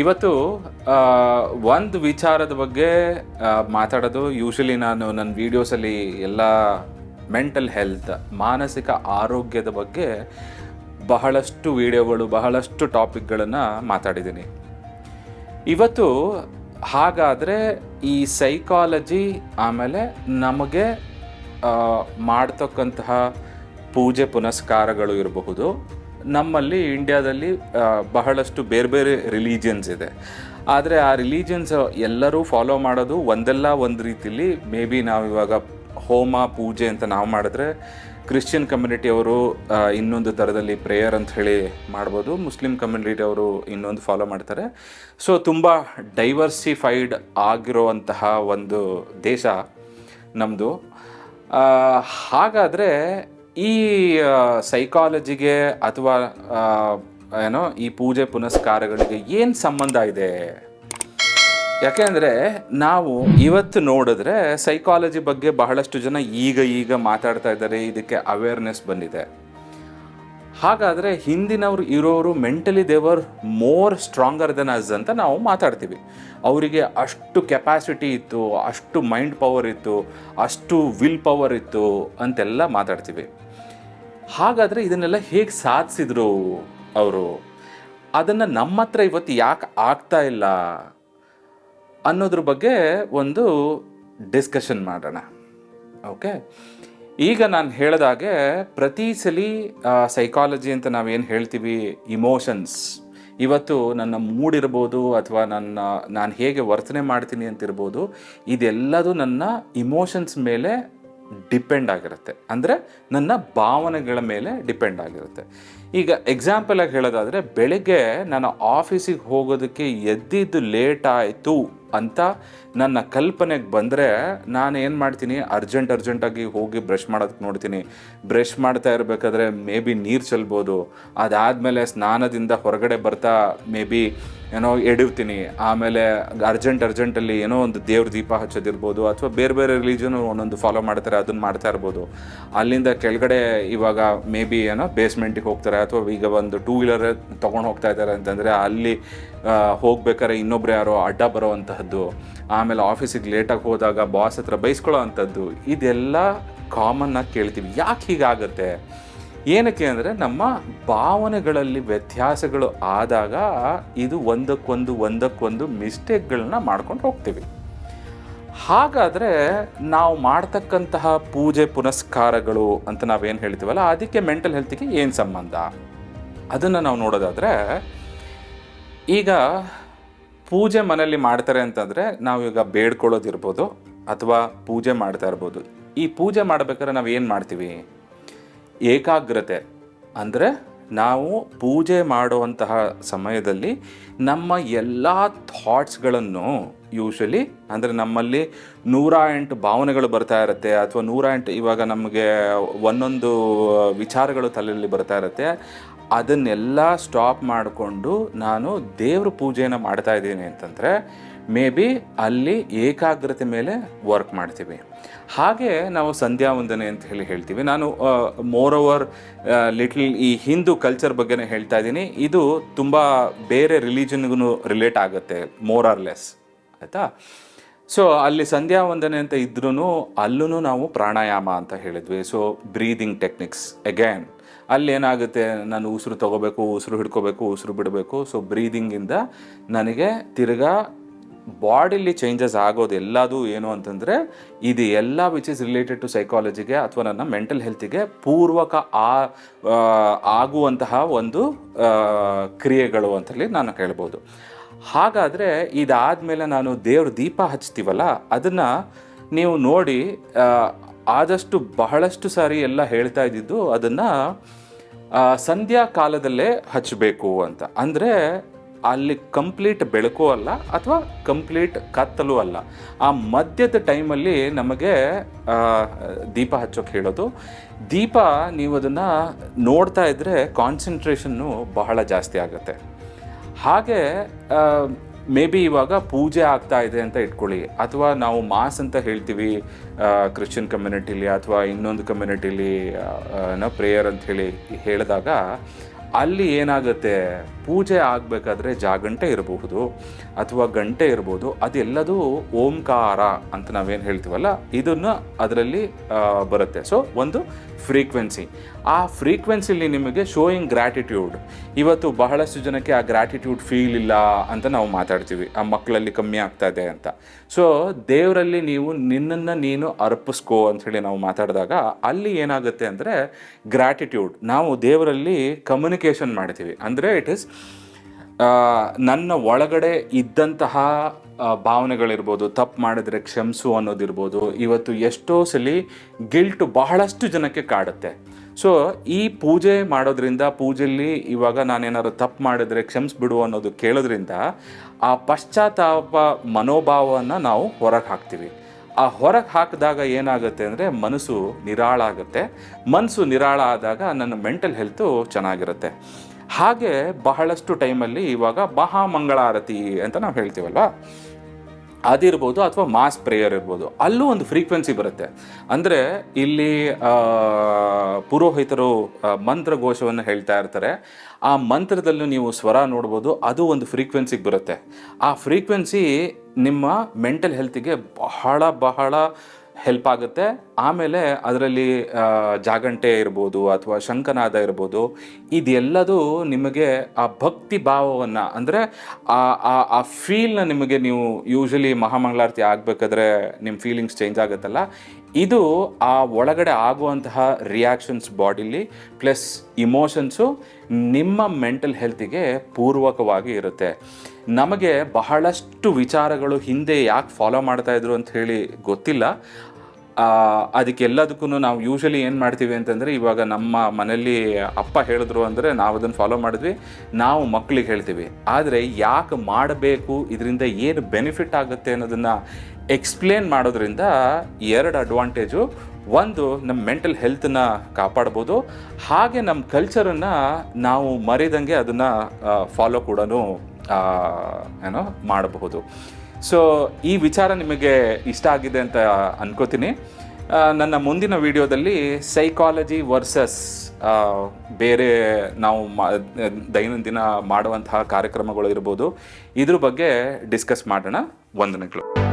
ಇವತ್ತು ಒಂದು ವಿಚಾರದ ಬಗ್ಗೆ ಮಾತಾಡೋದು ಯೂಶಲಿ ನಾನು ನನ್ನ ವೀಡಿಯೋಸಲ್ಲಿ ಎಲ್ಲ ಮೆಂಟಲ್ ಹೆಲ್ತ್ ಮಾನಸಿಕ ಆರೋಗ್ಯದ ಬಗ್ಗೆ ಬಹಳಷ್ಟು ವಿಡಿಯೋಗಳು ಬಹಳಷ್ಟು ಟಾಪಿಕ್ಗಳನ್ನು ಮಾತಾಡಿದ್ದೀನಿ. ಇವತ್ತು ಹಾಗಾದರೆ ಈ ಸೈಕಾಲಜಿ ಆಮೇಲೆ ನಮಗೆ ಮಾಡ್ತಕ್ಕಂತಹ ಪೂಜೆ ಪುನಸ್ಕಾರಗಳು ಇರಬಹುದು. ನಮ್ಮಲ್ಲಿ ಇಂಡಿಯಾದಲ್ಲಿ ಬಹಳಷ್ಟು ಬೇರೆ ಬೇರೆ ರಿಲಿಜಿಯನ್ಸ್ ಇದೆ. ಆದರೆ ಆ ರಿಲೀಜಿಯನ್ಸ್ ಎಲ್ಲರೂ ಫಾಲೋ ಮಾಡೋದು ಒಂದಲ್ಲ ಒಂದು ರೀತಿಲಿ, ಮೇ ಬಿ ನಾವು ಇವಾಗ ಹೋಮ, ಪೂಜೆ ಅಂತ ನಾವು ಮಾಡಿದ್ರೆ ಕ್ರಿಶ್ಚಿಯನ್ ಕಮ್ಯುನಿಟಿಯವರು ಇನ್ನೊಂದು ಥರದಲ್ಲಿ ಪ್ರೇಯರ್ ಅಂತ ಹೇಳಿ ಮಾಡ್ಬೋದು. ಮುಸ್ಲಿಂ ಕಮ್ಯುನಿಟಿಯವರು ಇನ್ನೊಂದು ಫಾಲೋ ಮಾಡ್ತಾರೆ. ಸೊ, ತುಂಬ ಡೈವರ್ಸಿಫೈಡ್ ಆಗಿರೋವಂತಹ ಒಂದು ದೇಶ ನಮ್ಮದು ಹಾಗಾದರೆ ಈ ಸೈಕಾಲಜಿಗೆ ಅಥವಾ ಏನೋ, ಈ ಪೂಜೆ ಪುನಸ್ಕಾರಗಳಿಗೆ ಏನು ಸಂಬಂಧ ಇದೆ? ಯಾಕೆಂದರೆ ನಾವು ಇವತ್ತು ನೋಡಿದ್ರೆ ಸೈಕಾಲಜಿ ಬಗ್ಗೆ ಬಹಳಷ್ಟು ಜನ ಈಗ ಈಗ ಮಾತಾಡ್ತಾ ಇದ್ದಾರೆ, ಇದಕ್ಕೆ ಅವೇರ್ನೆಸ್ ಬಂದಿದೆ. ಹಾಗಾದರೆ ಹಿಂದಿನವರು ಇರೋರು ಮೆಂಟಲಿ ದೇವರ್ ಮೋರ್ ಸ್ಟ್ರಾಂಗರ್ ದೆನ್ ಅಸ್ ಅಂತ ನಾವು ಮಾತಾಡ್ತೀವಿ. ಅವರಿಗೆ ಅಷ್ಟು ಕೆಪಾಸಿಟಿ ಇತ್ತು, ಅಷ್ಟು ಮೈಂಡ್ ಪವರ್ ಇತ್ತು, ಅಷ್ಟು ವಿಲ್ ಪವರ್ ಇತ್ತು ಅಂತೆಲ್ಲ ಮಾತಾಡ್ತೀವಿ. ಹಾಗಾದರೆ ಇದನ್ನೆಲ್ಲ ಹೇಗೆ ಸಾಧಿಸಿದ್ರು ಅವರು? ಅದನ್ನು ನಮ್ಮ ಹತ್ರ ಇವತ್ತು ಯಾಕೆ ಆಗ್ತಾ ಇಲ್ಲ ಅನ್ನೋದ್ರ ಬಗ್ಗೆ ಒಂದು ಡಿಸ್ಕಷನ್ ಮಾಡೋಣ. ಓಕೆ ಈಗ ನಾನು ಹೇಳಿದಾಗೆ ಪ್ರತಿ ಸಲ ಸೈಕಾಲಜಿ ಅಂತ ನಾವೇನು ಹೇಳ್ತೀವಿ? ಇಮೋಷನ್ಸ್ ಇವತ್ತು ನನ್ನ ಮೂಡ್ ಇರ್ಬೋದು ಅಥವಾ ನನ್ನ, ನಾನು ಹೇಗೆ ವರ್ತನೆ ಮಾಡ್ತೀನಿ ಅಂತಿರ್ಬೋದು, ಇದೆಲ್ಲದೂ ನನ್ನ ಇಮೋಷನ್ಸ್ ಮೇಲೆ ಡಿಪೆಂಡ್ ಆಗಿರುತ್ತೆ. ಅಂದರೆ ನನ್ನ ಭಾವನೆಗಳ ಮೇಲೆ ಡಿಪೆಂಡ್ ಆಗಿರುತ್ತೆ. ಈಗ ಎಕ್ಸಾಂಪಲಾಗಿ ಹೇಳೋದಾದರೆ, ಬೆಳಗ್ಗೆ ನಾನು ಆಫೀಸಿಗೆ ಹೋಗೋದಕ್ಕೆ ಎದ್ದಿದ್ದು ಲೇಟ್ ಆಯಿತು. ಅಂತ ನನ್ನ ಕಲ್ಪನೆಗೆ ಬಂದರೆ ನಾನು ಏನು ಮಾಡ್ತೀನಿ? ಅರ್ಜೆಂಟ್ ಅರ್ಜೆಂಟಾಗಿ ಹೋಗಿ ಬ್ರಷ್ ಮಾಡೋದಕ್ಕೆ ನೋಡ್ತೀನಿ. ಬ್ರಷ್ ಮಾಡ್ತಾ ಇರಬೇಕಾದ್ರೆ ಮೇ ಬಿ ನೀರು ಚೆಲ್ಬೋದು. ಅದಾದಮೇಲೆ ಸ್ನಾನದಿಂದ ಹೊರಗಡೆ ಬರ್ತಾ ಮೇ ಬಿ ಏನೋ ಎಡಿರ್ತೀನಿ ಆಮೇಲೆ ಅರ್ಜೆಂಟ್ ಅರ್ಜೆಂಟಲ್ಲಿ ಏನೋ ಒಂದು ದೇವ್ರ ದೀಪ ಹಚ್ಚೋದಿರ್ಬೋದು ಅಥವಾ ಬೇರೆ ಬೇರೆ ರಿಲಿಜನ್ ಒಂದೊಂದು ಫಾಲೋ ಮಾಡ್ತಾರೆ, ಅದನ್ನು ಮಾಡ್ತಾ ಇರ್ಬೋದು. ಅಲ್ಲಿಂದ ಕೆಳಗಡೆ ಇವಾಗ ಮೇ ಬಿ ಏನೋ ಬೇಸ್ಮೆಂಟಿಗೆ ಹೋಗ್ತಾರೆ ಅಥವಾ ಈಗ ಒಂದು ಟೂ ವೀಲರ್ ತೊಗೊಂಡು ಹೋಗ್ತಾ ಇದ್ದಾರೆ ಅಂತಂದರೆ ಅಲ್ಲಿ ಆ, ಹೋಗ್ಬೇಕಾದ್ರೆ ಇನ್ನೊಬ್ರು ಯಾರೋ ಅಡ್ಡ ಬರೋವಂತಹದ್ದು ಆಮೇಲೆ ಆಫೀಸಿಗೆ ಲೇಟಾಗಿ ಹೋದಾಗ ಬಾಸ್ ಹತ್ರ ಬೈಸ್ಕೊಳ್ಳೋ ಅಂಥದ್ದು ಇದೆಲ್ಲ ಆಗಿ ಕೇಳ್ತೀವಿ. ಯಾಕೆ ಹೀಗಾಗುತ್ತೆ? ಏನಕ್ಕೆ ಅಂದರೆ ನಮ್ಮ ಭಾವನೆಗಳಲ್ಲಿ ವ್ಯತ್ಯಾಸಗಳು ಆದಾಗ ಇದು ಒಂದಕ್ಕೊಂದು ಒಂದಕ್ಕೊಂದು ಮಿಸ್ಟೇಕ್ಗಳನ್ನ ಮಾಡ್ಕೊಂಡು ಹೋಗ್ತೀವಿ. ಹಾಗಾದರೆ ನಾವು ಮಾಡ್ತಕ್ಕಂತಹ ಪೂಜೆ ಪುನಸ್ಕಾರಗಳು ಅಂತ ನಾವೇನು ಹೇಳ್ತೀವಲ್ಲ ಅದಕ್ಕೆ ಮೆಂಟಲ್ ಹೆಲ್ತಿಗೆ ಏನು ಸಂಬಂಧ? ಅದನ್ನು ನಾವು ನೋಡೋದಾದರೆ ಈಗ ಪೂಜೆ ಮನೆಯಲ್ಲಿ ಮಾಡ್ತಾರೆ ಅಂತಂದರೆ ಈಗ ಬೇಡ್ಕೊಳ್ಳೋದಿರ್ಬೋದು ಅಥವಾ ಪೂಜೆ ಮಾಡ್ತಾ ಇರ್ಬೋದು. ಈ ಪೂಜೆ ಮಾಡ್ಬೇಕಾದ್ರೆ ನಾವು ಏನು ಮಾಡ್ತೀವಿ? ಏಕಾಗ್ರತೆ. ಅಂದರೆ ನಾವು ಪೂಜೆ ಮಾಡುವಂತಹ ಸಮಯದಲ್ಲಿ ನಮ್ಮ ಎಲ್ಲ ಥಾಟ್ಸ್ಗಳನ್ನು ಯೂಶಲಿ ಅಂದರೆ ನಮ್ಮಲ್ಲಿ ನೂರ ಎಂಟು ಭಾವನೆಗಳು ಬರ್ತಾ ಇರುತ್ತೆ ಅಥವಾ ನೂರ ಎಂಟು ಇವಾಗ ನಮಗೆ ಒಂದೊಂದು ವಿಚಾರಗಳು ತಲೆಯಲ್ಲಿ ಬರ್ತಾ ಇರುತ್ತೆ. ಅದನ್ನೆಲ್ಲ ಸ್ಟಾಪ್ ಮಾಡಿಕೊಂಡು ನಾನು ದೇವ್ರ ಪೂಜೆನ ಮಾಡ್ತಾ ಇದ್ದೀನಿ ಅಂತಂದರೆ, ಮೇ ಬಿ ಅಲ್ಲಿ ಏಕಾಗ್ರತೆ ಮೇಲೆ ವರ್ಕ್ ಮಾಡ್ತೀವಿ. ಹಾಗೆ ನಾವು ಸಂಧ್ಯಾ ವಂದನೆ ಅಂತ ಹೇಳಿ ಹೇಳ್ತೀವಿ. ನಾನು ಮೋರ್ ಓವರ್ ಲಿಟ್ಲ್ ಈ ಹಿಂದೂ ಕಲ್ಚರ್ ಬಗ್ಗೆನೇ ಹೇಳ್ತಾ ಇದ್ದೀನಿ. ಇದು ತುಂಬ ಬೇರೆ ರಿಲಿಜನ್ಗೂ ರಿಲೇಟ್ ಆಗುತ್ತೆ ಮೋರ್ ಆರ್ ಲೆಸ್ ಆಯಿತಾ? ಸೊ ಅಲ್ಲಿ ಸಂಧ್ಯಾ ವಂದನೆ ಅಂತ ಇದ್ರೂ ಅಲ್ಲೂ ನಾವು ಪ್ರಾಣಾಯಾಮ ಅಂತ ಹೇಳಿದ್ವಿ. ಸೊ ಬ್ರೀದಿಂಗ್ ಟೆಕ್ನಿಕ್ಸ್ ಅಗೇನ್ ಅಲ್ಲಿ ಏನಾಗುತ್ತೆ? ನಾನು ಉಸಿರು ತಗೋಬೇಕು, ಉಸಿರು ಹಿಡ್ಕೋಬೇಕು, ಉಸಿರು ಬಿಡಬೇಕು. ಸೊ ಬ್ರೀದಿಂಗಿಂದ ನನಗೆ ತಿರ್ಗಾ ಬಾಡಿಲಿ ಚೇಂಜಸ್ ಆಗೋದು ಎಲ್ಲದು ಏನು ಅಂತಂದರೆ, ಇದು ಎಲ್ಲ ವಿಚ್ ಇಸ್ ರಿಲೇಟೆಡ್ ಟು ಸೈಕಾಲಜಿಗೆ ಅಥವಾ ನನ್ನ ಮೆಂಟಲ್ ಹೆಲ್ತಿಗೆ ಪೂರ್ವಕ ಆ ಆಗುವಂತಹ ಒಂದು ಕ್ರಿಯೆಗಳು ಅಂತಲ್ಲಿ ನಾನು ಹೇಳ್ಬೋದು ಹಾಗಾದರೆ ಇದಾದಮೇಲೆ ನಾನು ದೇವ್ರ ದೀಪ ಹಚ್ತೀವಲ್ಲ, ಅದನ್ನು ನೀವು ನೋಡಿ ಆದಷ್ಟು ಬಹಳಷ್ಟು ಸಾರಿ ಎಲ್ಲ ಹೇಳ್ತಾ ಇದ್ದಿದ್ದು ಅದನ್ನು ಸಂಧ್ಯಾ ಕಾಲದಲ್ಲೇ ಹಚ್ಚಬೇಕು ಅಂತ. ಅಂದರೆ ಅಲ್ಲಿ ಕಂಪ್ಲೀಟ್ ಬೆಳಕು ಅಲ್ಲ, ಅಥವಾ ಕಂಪ್ಲೀಟ್ ಕತ್ತಲು ಅಲ್ಲ. ಆ ಮಧ್ಯದ ಟೈಮಲ್ಲಿ ನಮಗೆ ದೀಪ ಹಚ್ಚೋಕೆ ಹೇಳೋದು. ದೀಪ ನೀವು ಅದನ್ನು ನೋಡ್ತಾ ಇದ್ದರೆ ಕಾನ್ಸಂಟ್ರೇಷನ್ನು ಬಹಳ ಜಾಸ್ತಿ ಆಗುತ್ತೆ. ಹಾಗೆ ಮೇ ಬಿ ಇವಾಗ ಪೂಜೆ ಆಗ್ತಾ ಇದೆ ಅಂತ ಇಟ್ಕೊಳ್ಳಿ. ಅಥವಾ ನಾವು ಮಾಸ್ ಅಂತ ಹೇಳ್ತೀವಿ ಕ್ರಿಶ್ಚಿಯನ್ ಕಮ್ಯುನಿಟಿಲಿ ಅಥವಾ ಇನ್ನೊಂದು ಕಮ್ಯುನಿಟಿಲಿ ಏನೋ ಪ್ರೇಯರ್ ಅಂತ ಹೇಳಿ, ಹೇಳಿದಾಗ ಅಲ್ಲಿ ಏನಾಗುತ್ತೆ? ಪೂಜೆ ಆಗಬೇಕಾದ್ರೆ ಜಾಗಂಟೆ ಇರಬಹುದು ಅಥವಾ ಗಂಟೆ ಇರ್ಬೋದು ಅದೆಲ್ಲದೂ ಓಂಕಾರ ಅಂತ ನಾವೇನು ಹೇಳ್ತೀವಲ್ಲ, ಇದನ್ನು ಅದರಲ್ಲಿ ಬರುತ್ತೆ. ಸೊ ಒಂದು ಫ್ರೀಕ್ವೆನ್ಸಿ ಆ ಫ್ರೀಕ್ವೆನ್ಸಿಲಿ ನಿಮಗೆ ಶೋಯಿಂಗ್ ಗ್ರ್ಯಾಟಿಟ್ಯೂಡ್ ಇವತ್ತು ಬಹಳಷ್ಟು ಜನಕ್ಕೆ ಆ ಗ್ರ್ಯಾಟಿಟ್ಯೂಡ್ ಫೀಲ್ ಇಲ್ಲ ಅಂತ ನಾವು ಮಾತಾಡ್ತೀವಿ. ಆ ಮಕ್ಕಳಲ್ಲಿ ಕಮ್ಮಿ ಆಗ್ತಾ ಇದೆ ಅಂತ. ಸೊ ದೇವರಲ್ಲಿ ನೀವು ನಿನ್ನನ್ನು ನೀನು ಅರ್ಪಿಸ್ಕೋ ಅಂಥೇಳಿ ನಾವು ಮಾತಾಡಿದಾಗ ಅಲ್ಲಿ ಏನಾಗುತ್ತೆ ಅಂದರೆ ಗ್ರ್ಯಾಟಿಟ್ಯೂಡ್ ನಾವು ದೇವರಲ್ಲಿ ಕಮ್ಯುನಿಕೇಷನ್ ಮಾಡ್ತೀವಿ. ಅಂದರೆ ಇಟ್ ಇಸ್ ನನ್ನ ಒಳಗಡೆ ಇದ್ದಂತಹ ಭಾವನೆಗಳಿರ್ಬೋದು, ತಪ್ಪು ಮಾಡಿದ್ರೆ ಕ್ಷಮಿಸು ಅನ್ನೋದಿರ್ಬೋದು, ಇವತ್ತು ಎಷ್ಟೋ ಸಲ ಗಿಲ್ಟು ಬಹಳಷ್ಟು ಜನಕ್ಕೆ ಕಾಡುತ್ತೆ. ಸೊ ಈ ಪೂಜೆ ಮಾಡೋದ್ರಿಂದ, ಪೂಜೆಯಲ್ಲಿ ಇವಾಗ ನಾನೇನಾದ್ರು ತಪ್ಪು ಮಾಡಿದರೆ ಕ್ಷಮಿಸ್ಬಿಡು ಅನ್ನೋದು ಕೇಳೋದ್ರಿಂದ, ಆ ಪಶ್ಚಾತ್ತಾಪ ಮನೋಭಾವವನ್ನು ನಾವು ಹೊರಗೆ ಹಾಕ್ತೀವಿ. ಆ ಹೊರಗೆ ಹಾಕಿದಾಗ ಏನಾಗುತ್ತೆ ಅಂದರೆ, ಮನಸ್ಸು ನಿರಾಳ ಆಗುತ್ತೆ ಮನಸ್ಸು ನಿರಾಳ ಆದಾಗ ನನ್ನ ಮೆಂಟಲ್ ಹೆಲ್ತು ಚೆನ್ನಾಗಿರುತ್ತೆ. ಹಾಗೆ ಬಹಳಷ್ಟು ಟೈಮಲ್ಲಿ ಇವಾಗ ಮಹಾಮಂಗಳಾರತಿ ಅಂತ ನಾವು ಹೇಳ್ತೀವಲ್ವಾ? ಅದಿರ್ಬೋದು ಅಥವಾ ಮಾಸ್ ಪ್ರೇಯರ್ ಇರ್ಬೋದು. ಅಲ್ಲೂ ಒಂದು ಫ್ರೀಕ್ವೆನ್ಸಿ ಬರುತ್ತೆ. ಅಂದರೆ ಇಲ್ಲಿ ಪುರೋಹಿತರು ಮಂತ್ರ ಘೋಷವನ್ನು ಹೇಳ್ತಾ ಇರ್ತಾರೆ. ಆ ಮಂತ್ರದಲ್ಲೂ ನೀವು ಸ್ವರ ನೋಡ್ಬೋದು, ಅದು ಒಂದು ಫ್ರೀಕ್ವೆನ್ಸಿಗೆ ಬರುತ್ತೆ. ಆ ಫ್ರೀಕ್ವೆನ್ಸಿ ನಿಮ್ಮ ಮೆಂಟಲ್ ಹೆಲ್ತಿಗೆ ಬಹಳ ಬಹಳ ಹೆಲ್ಪ್ ಆಗುತ್ತೆ. ಆಮೇಲೆ ಅದರಲ್ಲಿ ಜಾಗಂಟೆ ಇರ್ಬೋದು ಅಥವಾ ಶಂಕನಾದ ಇರ್ಬೋದು, ಇದೆಲ್ಲದೂ ನಿಮಗೆ ಆ ಭಕ್ತಿ ಭಾವವನ್ನು, ಅಂದರೆ ಆ, ಆ- ಫೀಲ್ನ ನಿಮಗೆ ನೀವು ಯೂಶಲಿ ಮಹಾಮಂಗಳಾರತಿ ಆಗಬೇಕಾದ್ರೆ ನಿಮ್ಮ ಫೀಲಿಂಗ್ಸ್ ಚೇಂಜ್ ಆಗುತ್ತಲ್ಲ. ಇದು ಆ ಒಳಗಡೆ ಆಗುವಂತಹ ರಿಯಾಕ್ಷನ್ಸ್ ಬಾಡಿಲಿ ಪ್ಲಸ್ ಇಮೋಷನ್ಸು ನಿಮ್ಮ ಮೆಂಟಲ್ ಹೆಲ್ತಿಗೆ ಪೂರ್ವಕವಾಗಿ ಇರುತ್ತೆ. ನಮಗೆ ಬಹಳಷ್ಟು ವಿಚಾರಗಳು ಹಿಂದೆ ಯಾಕೆ ಫಾಲೋ ಮಾಡ್ತಾ ಇದ್ರು ಅಂತ ಹೇಳಿ ಗೊತ್ತಿಲ್ಲ. ಅದಕ್ಕೆಲ್ಲದಕ್ಕೂ ನಾವು ಯೂಶಲಿ ಏನು ಮಾಡ್ತೀವಿ ಅಂತಂದರೆ ಇವಾಗ ನಮ್ಮ ಮನೆಯಲ್ಲಿ ಅಪ್ಪ ಹೇಳಿದ್ರು ಅಂದರೆ ನಾವು ಅದನ್ನು ಫಾಲೋ ಮಾಡಿದ್ವಿ, ನಾವು ಮಕ್ಕಳಿಗೆ ಹೇಳ್ತೀವಿ. ಆದರೆ ಯಾಕೆ ಮಾಡಬೇಕು, ಇದರಿಂದ ಏನು ಬೆನಿಫಿಟ್ ಆಗುತ್ತೆ ಅನ್ನೋದನ್ನು ಎಕ್ಸ್ಪ್ಲೇನ್ ಮಾಡೋದ್ರಿಂದ ಎರಡು ಅಡ್ವಾಂಟೇಜು ಒಂದು, ನಮ್ಮ ಮೆಂಟಲ್ ಹೆಲ್ತನ್ನು ಕಾಪಾಡ್ಬೋದು. ಹಾಗೆ ನಮ್ಮ ಕಲ್ಚರನ್ನು ನಾವು ಮರಿದಂಗೆ ಅದನ್ನು ಫಾಲೋ ಕೂಡ ಏನೋ ಮಾಡಬಹುದು. ಸೊ ಈ ವಿಚಾರ ನಿಮಗೆ ಇಷ್ಟ ಆಗಿದೆ ಅಂತ ಅನ್ಕೋತೀನಿ. ನನ್ನ ಮುಂದಿನ ವಿಡಿಯೋದಲ್ಲಿ ಸೈಕಾಲಜಿ ವರ್ಸಸ್ ಬೇರೆ ನಾವು ಮಾ, ದೈನಂದಿನ ಮಾಡುವಂತಹ ಕಾರ್ಯಕ್ರಮಗಳು ಇರ್ಬೋದು. ಇದ್ರ ಬಗ್ಗೆ ಡಿಸ್ಕಸ್ ಮಾಡೋಣ. ವಂದನೆಗಳು.